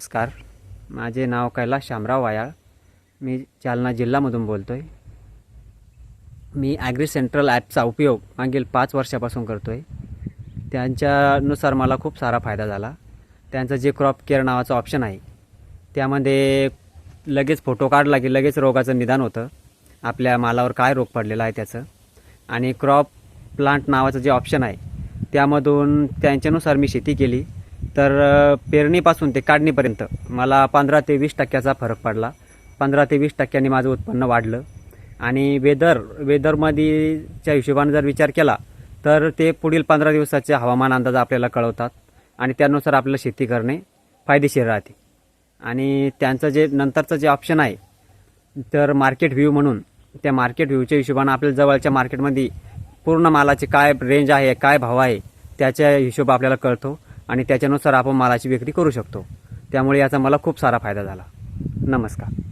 नमस्कार. माझे नाव कैलास शामराव वायाळ. मी जालना जिल्ह्यामधून बोलतो आहे मी ॲग्री सेंट्रल ॲपचा उपयोग मागील पाच वर्षापासून करतो आहे त्यांच्यानुसार मला खूप सारा फायदा झाला. त्यांचं जे क्रॉप केअर नावाचं ऑप्शन आहे त्यामध्ये लगेच फोटो काढला की लगेच रोगाचं निदान होतं. आपल्या मालावर काय रोग पडलेला आहे त्याचं. आणि क्रॉप प्लांट नावाचं जे ऑप्शन आहे त्यामधून त्यांच्यानुसार मी शेती केली. तर पेरणीपासून ते काढणीपर्यंत मला पंधरा ते वीस टक्क्याचा फरक पडला. पंधरा ते वीस टक्क्यांनी माझं उत्पन्न वाढलं. आणि वेदर वेदरमध्येच्या हिशोबाने जर विचार केला तर ते पुढील पंधरा दिवसाचे हवामान अंदाज आपल्याला कळवतात आणि त्यानुसार आपल्याला शेती करणे फायदेशीर राहते. आणि त्यांचं जे नंतरचं जे ऑप्शन आहे तर मार्केट व्ह्यू म्हणून त्या मार्केट व्ह्यूच्या हिशोबानं आपल्या जवळच्या मार्केटमध्ये पूर्ण मालाची काय रेंज आहे काय भाव आहे त्याच्या हिशोब आपल्याला कळतो. आणि त्याच्यानुसार आपण मालाची विक्री करू शकतो. त्यामुळे याचा मला खूप सारा फायदा झाला. नमस्कार.